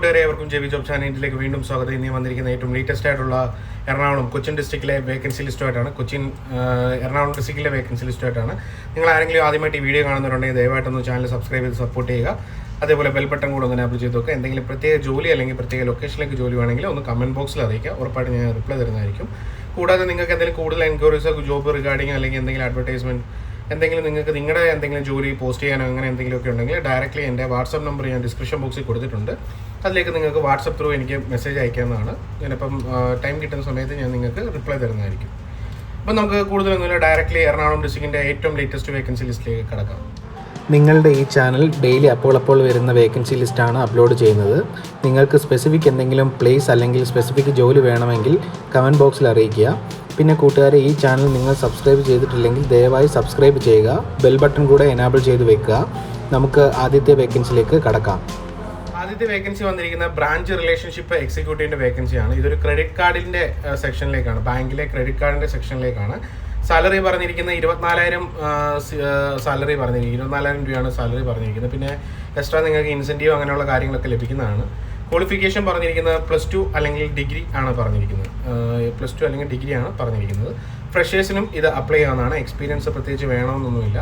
കൂട്ടുകാരെ അവർക്കും J V job ചാനലിലേക്ക് വീണ്ടും സ്വാഗതം. ഇനി വന്നിരിക്കുന്ന ഏറ്റവും ലേറ്റസ്റ്റ് ആയിട്ടുള്ള എറണാകുളം കൊച്ചിൻ ഡിസ്ട്രിക്റ്റിലെ വേക്കൻസി ലിസ്റ്റുമായിട്ടാണ് കൊച്ചിൻ എറണാകുളം ഡിസ്ട്രിക്റ്റിലെ വേക്കൻസി ലിസ്റ്റുമായിട്ടാണ് നിങ്ങൾ ആരെങ്കിലും ആദ്യമായിട്ട് ഈ വീഡിയോ കാണുന്നുണ്ടെങ്കിൽ ദയവായിട്ടൊന്ന് ചാനൽ സബ്സ്ക്രൈബ് ചെയ്ത് സപ്പോർട്ട് ചെയ്യുക. അതേപോലെ ബെൽ ബട്ടൺ കൂടെ ഒന്ന് എനാബിൾ ചെയ്ത് നോക്കുക എന്തെങ്കിലും പ്രത്യേക ജോലി അല്ലെങ്കിൽ പ്രത്യേക ലൊക്കേഷനിലേക്ക് ജോലി വേണമെങ്കിൽ ഒന്ന് കമന്റ് ബോക്സിൽ അറിയിക്കുക. ഉറപ്പായിട്ട് ഞാൻ റിപ്ലൈ തരുന്നതായിരിക്കും. കൂടാതെ നിങ്ങൾക്ക് എന്തെങ്കിലും കൂടുതൽ എൻക്വയറീസ് ജോബ് റിഗാർഡിങ് അല്ലെങ്കിൽ എന്തെങ്കിലും അഡ്വർടൈസ്മെന്റ് എന്തെങ്കിലും നിങ്ങൾക്ക് നിങ്ങളുടെ എന്തെങ്കിലും ജോലി പോസ്റ്റ് ചെയ്യാനോ അങ്ങനെ എന്തെങ്കിലുമൊക്കെ ഉണ്ടെങ്കിൽ ഡയറക്റ്റ്ലി എന്റെ വാട്സപ്പ് നമ്പർ ഞാൻ ഡിസ്ക്രിപ്ഷൻ ബോക്സിൽ കൊടുത്തിട്ടുണ്ട്. അതിലേക്ക് നിങ്ങൾക്ക് വാട്സപ്പ് ത്രൂ എനിക്ക് മെസ്സേജ് അയക്കാവുന്നതാണ്. ഞാനിപ്പം ടൈം കിട്ടുന്ന സമയത്ത് ഞാൻ നിങ്ങൾക്ക് റിപ്ലൈ തരുന്നതായിരിക്കും. അപ്പം നമുക്ക് കൂടുതലൊന്നുമില്ല ഡയറക്റ്റ്ലി എറണാകുളം ഡിസ്ട്രിക്റ്റിന്റെ ഏറ്റവും ലേറ്റസ്റ്റ് വേക്കൻസി ലിസ്റ്റിലേക്ക് കിടക്കാം. നിങ്ങളുടെ ഈ ചാനൽ ഡെയിലി അപ്പോൾ അപ്പോൾ വരുന്ന വേക്കൻസി ലിസ്റ്റാണ് അപ്ലോഡ് ചെയ്യുന്നത്. നിങ്ങൾക്ക് സ്പെസിഫിക് എന്തെങ്കിലും പ്ലേസ് അല്ലെങ്കിൽ സ്പെസിഫിക് ജോലി വേണമെങ്കിൽ കമന്റ് ബോക്സിൽ അറിയിക്കുക. പിന്നെ കൂട്ടുകാരെ ഈ ചാനൽ നിങ്ങൾ സബ്സ്ക്രൈബ് ചെയ്തിട്ടില്ലെങ്കിൽ ദയവായി സബ്സ്ക്രൈബ് ചെയ്യുക. ബെൽ ബട്ടൺ കൂടെ എനാബിൾ ചെയ്ത് വെക്കുക. നമുക്ക് ആദ്യത്തെ വേക്കൻസിയിലേക്ക് കടക്കാം. ആദ്യത്തെ വേക്കൻസി വന്നിരിക്കുന്ന ബ്രാഞ്ച് റിലേഷൻഷിപ്പ് എക്സിക്യൂട്ടീവിന്റെ വേക്കൻസിയാണ് ഇതൊരു ക്രെഡിറ്റ് കാർഡിന്റെ സെക്ഷനിലേക്കാണ് ബാങ്കിലെ ക്രെഡിറ്റ് കാർഡിന്റെ സെക്ഷനിലേക്കാണ് സാലറി പറഞ്ഞിരിക്കുന്നത് ഇരുപത്തിനാലായിരം സാലറി പറഞ്ഞിരിക്കുന്നത്. ഇരുപത്തിനാലായിരം രൂപയാണ് സാലറി പറഞ്ഞിരിക്കുന്നത്. പിന്നെ എക്സ്ട്രാ നിങ്ങൾക്ക് ഇൻസെന്റീവ് അങ്ങനെയുള്ള കാര്യങ്ങളൊക്കെ ലഭിക്കുന്നതാണ്. ക്വാളിഫിക്കേഷൻ പറഞ്ഞിരിക്കുന്നത് പ്ലസ് ടു അല്ലെങ്കിൽ ഡിഗ്രി ആണ് പറഞ്ഞിരിക്കുന്നത്. പ്ലസ് ടു അല്ലെങ്കിൽ ഡിഗ്രി ആണ് പറഞ്ഞിരിക്കുന്നത്. ഫ്രഷേഴ്സിനും ഇത് അപ്ലൈ ചെയ്യാവുന്നതാണ് എക്സ്പീരിയൻസ് പ്രത്യേകിച്ച് വേണമെന്നൊന്നുമില്ല.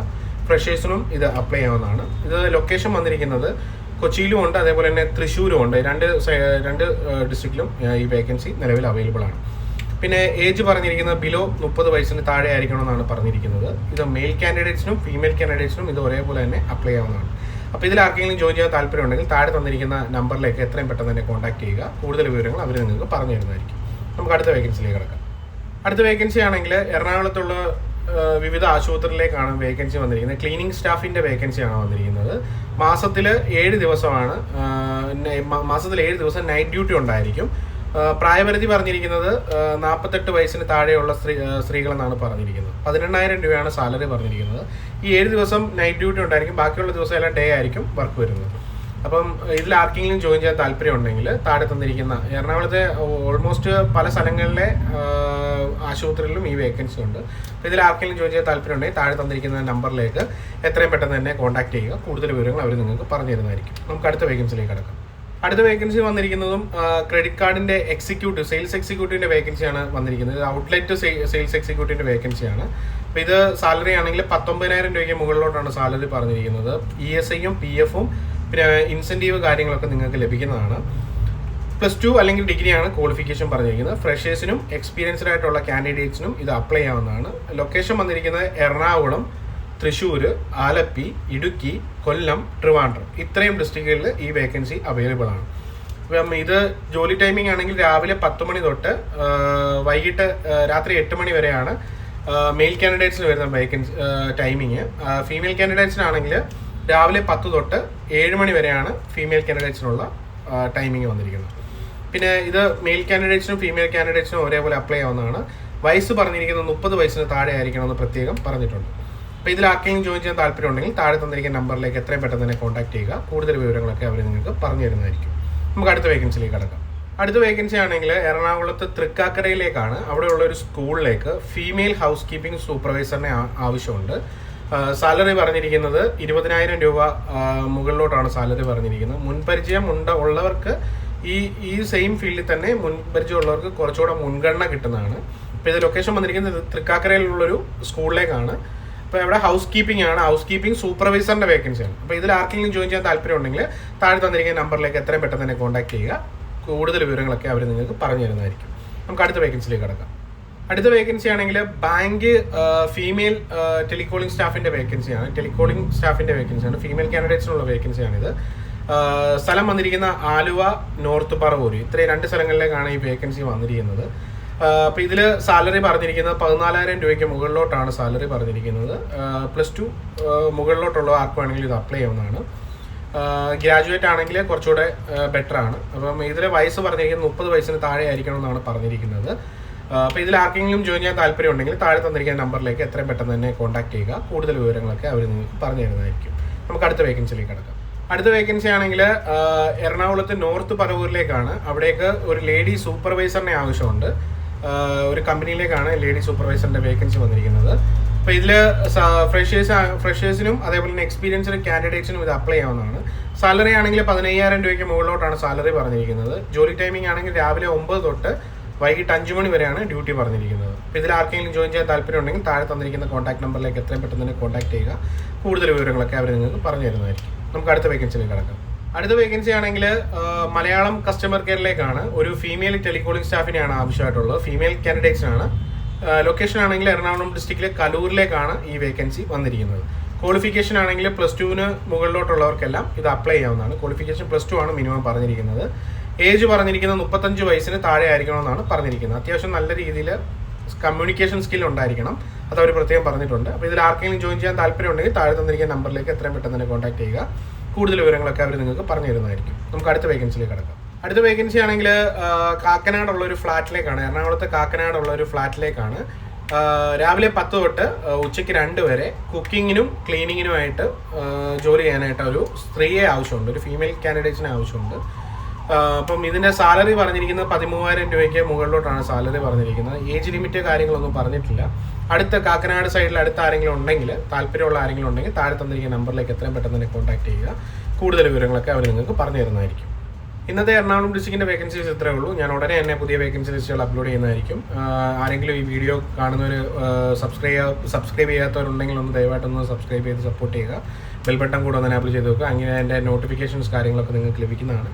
ഫ്രഷേഴ്സിനും ഇത് അപ്ലൈ ചെയ്യാവുന്നതാണ് ഇത് ലൊക്കേഷൻ വന്നിരിക്കുന്നത് കൊച്ചിയിലും ഉണ്ട്. അതേപോലെ തന്നെ തൃശ്ശൂരും ഉണ്ട്. രണ്ട് രണ്ട് ഡിസ്ട്രിക്റ്റിലും ഈ വേക്കൻസി നിലവിൽ അവൈലബിൾ ആണ്. പിന്നെ ഏജ് പറഞ്ഞിരിക്കുന്നത് ബിലോ മുപ്പത് വയസ്സിന് താഴെ ആയിരിക്കണം എന്നാണ് പറഞ്ഞിരിക്കുന്നത്. ഇത് മെയിൽ കാൻഡിഡേറ്റ്സിനും ഫീമെയിൽ കാൻഡിഡേറ്റ്സിനും ഇത് ഒരേപോലെ തന്നെ അപ്ലൈ ചെയ്യാവുന്നതാണ് അപ്പോൾ ഇതിൽ ആർക്കെങ്കിലും ജോയിൻ ചെയ്യാൻ താല്പര്യം ഉണ്ടെങ്കിൽ താഴെ തന്നിരിക്കുന്ന നമ്പറിലേക്ക് എത്രയും പെട്ടെന്ന് തന്നെ കോൺടാക്ട് ചെയ്യുക. കൂടുതൽ വിവരങ്ങൾ അവർ നിങ്ങൾക്ക് പറഞ്ഞു തരുന്നതായിരിക്കും. നമുക്ക് അടുത്ത വേക്കൻസിയിലേക്ക് കിടക്കാം. അടുത്ത വേക്കൻസി ആണെങ്കിൽ എറണാകുളത്തുള്ള വിവിധ ആശുപത്രിയിലേക്കാണ് വേക്കൻസി വന്നിരിക്കുന്നത്. ക്ലീനിങ് സ്റ്റാഫിന്റെ വേക്കൻസിയാണ് വന്നിരിക്കുന്നത്. മാസത്തിൽ ഏഴ് ദിവസമാണ് മാസത്തിൽ ഏഴ് ദിവസം നൈറ്റ് ഡ്യൂട്ടി ഉണ്ടായിരിക്കും. പ്രായപരിധി പറഞ്ഞിരിക്കുന്നത് നാൽപ്പത്തെട്ട് വയസ്സിന് താഴെയുള്ള സ്ത്രീ സ്ത്രീകളെന്നാണ് പറഞ്ഞിരിക്കുന്നത്. പതിനെണ്ണായിരം രൂപയാണ് സാലറി പറഞ്ഞിരിക്കുന്നത്. ഈ ഏഴ് ദിവസം നൈറ്റ് ഡ്യൂട്ടി ഉണ്ടായിരിക്കും. ബാക്കിയുള്ള ദിവസം എല്ലാം ഡേ ആയിരിക്കും വർക്ക് വരുന്നത്. അപ്പം ഇതിൽ ആർക്കെങ്കിലും ജോയിൻ ചെയ്യാൻ താല്പര്യം ഉണ്ടെങ്കിൽ താഴെ തന്നിരിക്കുന്ന എറണാകുളത്തെ ഓൾമോസ്റ്റ് പല സ്ഥലങ്ങളിലെ ആശുപത്രികളിലും ഈ വേക്കൻസി ഉണ്ട്. അപ്പോൾ ഇതിൽ ആർക്കെങ്കിലും ജോയിൻ ചെയ്യാൻ താല്പര്യം ഉണ്ടെങ്കിൽ താഴെ തന്നിരിക്കുന്ന നമ്പറിലേക്ക് എത്രയും പെട്ടെന്ന് തന്നെ കോൺടാക്ട് ചെയ്യുക. കൂടുതൽ വിവരങ്ങൾ അവർ നിങ്ങൾക്ക് പറഞ്ഞു തരുന്നതായിരിക്കും നമുക്ക് അടുത്ത വേക്കൻസിയിലേക്ക് കിടക്കാം. അടുത്ത വേക്കൻസി വന്നിരിക്കുന്നതും ക്രെഡിറ്റ് കാർഡിന്റെ എക്സിക്യൂട്ടീവ് സെയിൽസ് എക്സിക്യൂട്ടീവിന്റെ വേക്കൻസിയാണ് വന്നിരിക്കുന്നത്. ഔട്ട്ലെറ്റ് സെയിൽസ് എക്സിക്യൂട്ടീവിന്റെ വേക്കൻസിയാണ് അപ്പോൾ ഇത് സാലറി ആണെങ്കിൽ പത്തൊമ്പതിനായിരം രൂപയ്ക്ക് മുകളിലോട്ടാണ് സാലറി പറഞ്ഞിരിക്കുന്നത്. ഇ എസ് ഐയും പി എഫും പിന്നെ ഇൻസെന്റീവ് കാര്യങ്ങളൊക്കെ നിങ്ങൾക്ക് ലഭിക്കുന്നതാണ്. പ്ലസ് ടു അല്ലെങ്കിൽ ഡിഗ്രിയാണ് ക്വാളിഫിക്കേഷൻ പറഞ്ഞിരിക്കുന്നത്. ഫ്രഷേഴ്സിനും എക്സ്പീരിയൻസ്ഡ് ആയിട്ടുള്ള കാൻഡിഡേറ്റ്സിനും ഇത് അപ്ലൈ ആവുന്നതാണ്. ലൊക്കേഷൻ വന്നിരിക്കുന്നത് എറണാകുളം. തൃശ്ശൂർ ആലപ്പി ഇടുക്കി കൊല്ലം ട്രിവാൻഡ്രം. ഇത്രയും ഡിസ്ട്രിക്റ്റുകളിൽ ഈ വേക്കൻസി അവൈലബിൾ ആണ്. അപ്പം ഇത് ജോലി ടൈമിംഗ് ആണെങ്കിൽ രാവിലെ പത്ത് മണി തൊട്ട് വൈകിട്ട് രാത്രി എട്ട് മണി വരെയാണ് മെയിൽ കാൻഡിഡേറ്റ്സിന് വരുന്ന വേക്കൻസി ടൈമിങ് ഫീമെയിൽ കാൻഡിഡേറ്റ്സിനാണെങ്കിൽ രാവിലെ പത്ത് തൊട്ട് ഏഴ് മണി വരെയാണ് ഫീമെയിൽ കാൻഡിഡേറ്റ്സിനുള്ള ടൈമിംഗ് വന്നിരിക്കുന്നത്. പിന്നെ ഇത് മെയിൽ കാൻഡിഡേറ്റ്സിനും ഫീമെയിൽ കാൻഡിഡേറ്റ്സിനും ഒരേപോലെ അപ്ലൈ ആവുന്നതാണ്. വയസ്സ് പറഞ്ഞിരിക്കുന്നത് മുപ്പത് വയസ്സിന് താഴെ ആയിരിക്കണം എന്ന് പ്രത്യേകം പറഞ്ഞിട്ടുണ്ട്. അപ്പോൾ ഇതിൽ ആർക്കെങ്കിലും ജോയിൻ ചെയ്യാൻ താല്പര്യം ഉണ്ടെങ്കിൽ താഴെ തന്നിരിക്കുന്ന നമ്പറിലേക്ക് എത്രയും പെട്ടെന്ന് തന്നെ കോൺടാക്ട് ചെയ്യുക. കൂടുതൽ വിവരങ്ങളൊക്കെ അവർ നിങ്ങൾക്ക് പറഞ്ഞു തരുന്നതായിരിക്കും. നമുക്ക് അടുത്ത വേക്കൻസിയിലേക്ക് കടക്കാം. അടുത്ത വേക്കൻസി ആണെങ്കിൽ എറണാകുളത്ത് തൃക്കാക്കരയിലേക്കാണ്. അവിടെയുള്ള ഒരു സ്കൂളിലേക്ക് ഫീമെയിൽ ഹൗസ് കീപ്പിംഗ് സൂപ്പർവൈസറിനെ ആവശ്യമുണ്ട്. സാലറി പറഞ്ഞിരിക്കുന്നത് ഇരുപതിനായിരം രൂപ മുകളിലോട്ടാണ് സാലറി പറഞ്ഞിരിക്കുന്നത്. മുൻപരിചയം ഉണ്ട് ഉള്ളവർക്ക് ഈ ഈ സെയിം ഫീൽഡിൽ തന്നെ മുൻപരിചയം ഉള്ളവർക്ക് കുറച്ചുകൂടെ മുൻഗണന കിട്ടുന്നതാണ്. അപ്പോൾ ഇത് ലൊക്കേഷൻ വന്നിരിക്കുന്നത് തൃക്കാക്കരയിലുള്ളൊരു സ്കൂളിലേക്കാണ്. അപ്പോൾ ഇവിടെ ഹൗസ് കീപ്പിംഗ് ആണ്. ഹൗസ് കീപ്പിംഗ് സൂപ്പർവൈസറിന്റെ വേക്കൻസിയാണ് അപ്പോൾ ഇതിൽ ആർക്കെങ്കിലും ജോയിൻ ചെയ്യാൻ താല്പര്യം ഉണ്ടെങ്കിൽ താഴെ തന്നിരിക്കുന്ന നമ്പറിലേക്ക് എത്രയും പെട്ടെന്ന് തന്നെ കോൺടാക്ട് ചെയ്യുക. കൂടുതൽ വിവരങ്ങളൊക്കെ അവർ നിങ്ങൾക്ക് പറഞ്ഞു തരുന്നതായിരിക്കും. നമുക്ക് അടുത്ത വേക്കൻസിയിലേക്ക് കിടക്കാം. അടുത്ത വേക്കൻസി ആണെങ്കിൽ ബാങ്ക് ഫീമെയിൽ ടെലികോളിംഗ് സ്റ്റാഫിന്റെ വേക്കൻസിയാണ് ടെലികോളിംഗ് സ്റ്റാഫിന്റെ വേക്കൻസിയാണ് ഫീമെയിൽ കാൻഡിഡേറ്റ്സിനുള്ള വേക്കൻസിയാണിത് സ്ഥലം വന്നിരിക്കുന്ന ആലുവ നോർത്ത് പറവൂര്. ഇത്രയും രണ്ട് സ്ഥലങ്ങളിലേക്കാണ് ഈ വേക്കൻസി വന്നിരിക്കുന്നത്. അപ്പോൾ ഇതിൽ സാലറി പറഞ്ഞിരിക്കുന്നത് പതിനാലായിരം രൂപയ്ക്ക് മുകളിലോട്ടാണ് സാലറി പറഞ്ഞിരിക്കുന്നത്. പ്ലസ് ടു മുകളിലോട്ടുള്ള ആർക്ക് വേണമെങ്കിലും ഇത് അപ്ലൈ ചെയ്യാവുന്നതാണ്. ഗ്രാജുവേറ്റ് ആണെങ്കിൽ കുറച്ചുകൂടെ ബെറ്റർ ആണ്. അപ്പം ഇതിൽ വയസ്സ് പറഞ്ഞിരിക്കുന്നത് മുപ്പത് വയസ്സിന് താഴെ ആയിരിക്കണം എന്നാണ് പറഞ്ഞിരിക്കുന്നത് അപ്പോൾ ഇതിൽ ആർക്കെങ്കിലും ജോയിൻ ചെയ്യാൻ താല്പര്യം ഉണ്ടെങ്കിൽ താഴെ തന്നിരിക്കുന്ന നമ്പറിലേക്ക് എത്രയും പെട്ടെന്ന് തന്നെ കോൺടാക്ട് ചെയ്യുക. കൂടുതൽ വിവരങ്ങളൊക്കെ അവർ നിങ്ങൾക്ക് പറഞ്ഞു തരുന്നതായിരിക്കും. നമുക്ക് അടുത്ത വേക്കൻസിയിലേക്ക് കിടക്കാം. അടുത്ത വേക്കൻസി ആണെങ്കിൽ എറണാകുളത്ത് നോർത്ത് പറവൂരിലേക്കാണ്. അവിടേക്ക് ഒരു ലേഡി സൂപ്പർവൈസറിനെ ആവശ്യമുണ്ട്. ഒരു കമ്പനിയിലേക്കാണ് ലേഡി സൂപ്പർവൈസറിന്റെ വേക്കൻസി വന്നിരിക്കുന്നത്. അപ്പോൾ ഇതിൽ ഫ്രഷേഴ്സ് ഫ്രഷേഴ്സിനും അതേപോലെ തന്നെ എക്സ്പീരിയൻസ്ഡ് കാൻഡിഡേറ്റ്സിനും ഇത് അപ്ലൈ ആവുന്നതാണ്. സാലറി ആണെങ്കിൽ പതിനയ്യായിരം രൂപയ്ക്ക് മുകളിലോട്ടാണ് സാലറി പറഞ്ഞിരിക്കുന്നത്. ജോലി ടൈമിംഗ് ആണെങ്കിൽ രാവിലെ ഒമ്പത് തൊട്ട് വൈകിട്ട് അഞ്ച് മണി വരെയാണ് ഡ്യൂട്ടി പറഞ്ഞിരിക്കുന്നത്. അപ്പോൾ ഇതിൽ ആർക്കെങ്കിലും ജോയിൻ ചെയ്യാൻ താല്പര്യം ഉണ്ടെങ്കിൽ താഴെ തന്നിരിക്കുന്ന കോൺടാക്ട് നമ്പറിലേക്ക് എത്രയും പെട്ടെന്ന് തന്നെ കോൺടാക്ട് ചെയ്യുക. കൂടുതൽ വിവരങ്ങളൊക്കെ അവർ നിങ്ങൾക്ക് പറഞ്ഞു തരുന്നതായിരിക്കും നമുക്ക് അടുത്ത വേക്കൻസിയിലേക്ക് കിടക്കാം. അടുത്ത വേക്കൻസി ആണെങ്കിൽ മലയാളം കസ്റ്റമർ കെയറിലേക്കാണ് ഒരു ഫീമെയിൽ ടെലികോളിംഗ് സ്റ്റാഫിനെയാണ് ആവശ്യമായിട്ടുള്ളത്. ഫീമെയിൽ കാൻഡിഡേറ്റ്സിനാണ് ലൊക്കേഷൻ ആണെങ്കിൽ എറണാകുളം ഡിസ്ട്രിക്റ്റിലെ കലൂരിലേക്കാണ് ഈ വേക്കൻസി വന്നിരിക്കുന്നത്. ക്വാളിഫിക്കേഷൻ ആണെങ്കിൽ പ്ലസ് ടുവിന് മുകളിലോട്ടുള്ളവർക്കെല്ലാം ഇത് അപ്ലൈ ചെയ്യാവുന്നതാണ്. ക്വാളിഫിക്കേഷൻ പ്ലസ് ടു ആണ് മിനിമം പറഞ്ഞിരിക്കുന്നത്. ഏജ് പറഞ്ഞിരിക്കുന്നത് മുപ്പത്തഞ്ച് വയസ്സിന് താഴെ ആയിരിക്കണമെന്നാണ് പറഞ്ഞിരിക്കുന്നത്. അത്യാവശ്യം നല്ല രീതിയിൽ കമ്മ്യൂണിക്കേഷൻ സ്കിൽ ഉണ്ടായിരിക്കണം. അത് അവർ പ്രത്യേകം പറഞ്ഞിട്ടുണ്ട്. അപ്പോൾ ഇതിൽ ആർക്കെങ്കിലും ജോയിൻ ചെയ്യാൻ താല്പര്യമുണ്ടെങ്കിൽ താഴെ തന്നിരിക്കുന്ന നമ്പറിലേക്ക് എത്രയും പെട്ടെന്ന് തന്നെ കോൺടാക്ട് ചെയ്യുക. കൂടുതൽ വിവരങ്ങളൊക്കെ അവർ നിങ്ങൾക്ക് പറഞ്ഞു തരുന്നതായിരിക്കും. നമുക്ക് അടുത്ത വേക്കൻസിയിലേക്ക് കിടക്കാം. അടുത്ത വേക്കൻസി ആണെങ്കിൽ കാക്കനാടുള്ള ഒരു ഫ്ലാറ്റിലേക്കാണ് എറണാകുളത്ത് കാക്കനാടുള്ള ഒരു ഫ്ലാറ്റിലേക്കാണ് രാവിലെ പത്ത് തൊട്ട് ഉച്ചയ്ക്ക് രണ്ട് വരെ കുക്കിങ്ങിനും ക്ലീനിങ്ങിനുമായിട്ട് ജോലി ചെയ്യാനായിട്ട് ഒരു സ്ത്രീയെ ആവശ്യമുണ്ട് ഒരു ഫീമെയിൽ കാൻഡിഡേറ്റ്സിനെ ആവശ്യമുണ്ട്. അപ്പം ഇതിന്റെ സാലറി പറഞ്ഞിരിക്കുന്നത് പതിമൂവായിരം രൂപയ്ക്ക് മുകളിലോട്ടാണ് സാലറി പറഞ്ഞിരിക്കുന്നത്. ഏജ് ലിമിറ്റ് കാര്യങ്ങളൊന്നും പറഞ്ഞിട്ടില്ല. അടുത്ത കാക്കനാട് സൈഡിൽ അടുത്ത ആരെങ്കിലും ഉണ്ടെങ്കിൽ താല്പര്യമുള്ള ആരെങ്കിലും ഉണ്ടെങ്കിൽ താഴെ തന്നിരിക്കുന്ന നമ്പറിലേക്ക് എത്രയും പെട്ടെന്ന് തന്നെ കോൺടാക്ട് ചെയ്യുക. കൂടുതൽ വിവരങ്ങളൊക്കെ അവർ നിങ്ങൾക്ക് പറഞ്ഞു തരുന്നതായിരിക്കും. ഇന്നത്തെ എറണാകുളം ഡിസ്ട്രിക്റ്റിന്റെ വേക്കൻസീസ് ഇത്രേ ഉള്ളൂ. ഞാൻ ഉടനെ തന്നെ പുതിയ വേക്കൻസി ലിസ്റ്റുകൾ അപ്ലോഡ് ചെയ്യുന്നതായിരിക്കും. ആരെങ്കിലും ഈ വീഡിയോ കാണുന്നവർ സബ്സ്ക്രൈബ് സബ്സ്ക്രൈബ് ചെയ്യാത്തവരുണ്ടെങ്കിൽ ഒന്ന് ദയവായിട്ടൊന്ന് സബ്സ്ക്രൈബ് ചെയ്ത് സപ്പോർട്ട് ചെയ്യുക. ബെൽ ബട്ടൺ കൂടെ ഒന്ന് എനാബിൾ ചെയ്ത് വെക്കുക. അങ്ങനെ എന്റെ നോട്ടിഫിക്കേഷൻസ് കാര്യങ്ങളൊക്കെ നിങ്ങൾക്ക് ലഭിക്കുന്നതാണ്.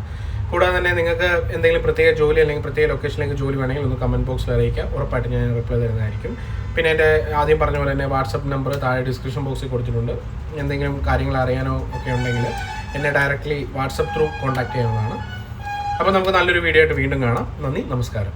കൂടാതെ തന്നെ നിങ്ങൾക്ക് എന്തെങ്കിലും പ്രത്യേക ജോലി അല്ലെങ്കിൽ പ്രത്യേക ലൊക്കേഷനിലേക്ക് ജോലി വേണമെങ്കിൽ ഒന്ന് കമന്റ് ബോക്സിൽ അറിയിക്കുക ഉറപ്പായിട്ട് ഞാൻ റിപ്ലൈ തരുന്നതായിരിക്കും. പിന്നെ എന്റെ ആദ്യം പറഞ്ഞ പോലെ തന്നെ വാട്സപ്പ് നമ്പർ താഴെ ഡിസ്ക്രിപ്ഷൻ ബോക്സിൽ കൊടുത്തിട്ടുണ്ട്. എന്തെങ്കിലും കാര്യങ്ങൾ അറിയാനോ ഒക്കെ ഉണ്ടെങ്കിൽ എന്നെ ഡയറക്റ്റ്ലി വാട്സപ്പ് ത്രൂ കോൺടാക്ട് ചെയ്യാവുന്നതാണ്. അപ്പോൾ നമുക്ക് നല്ലൊരു വീഡിയോ ആയിട്ട് വീണ്ടും കാണാം. നന്ദി നമസ്കാരം.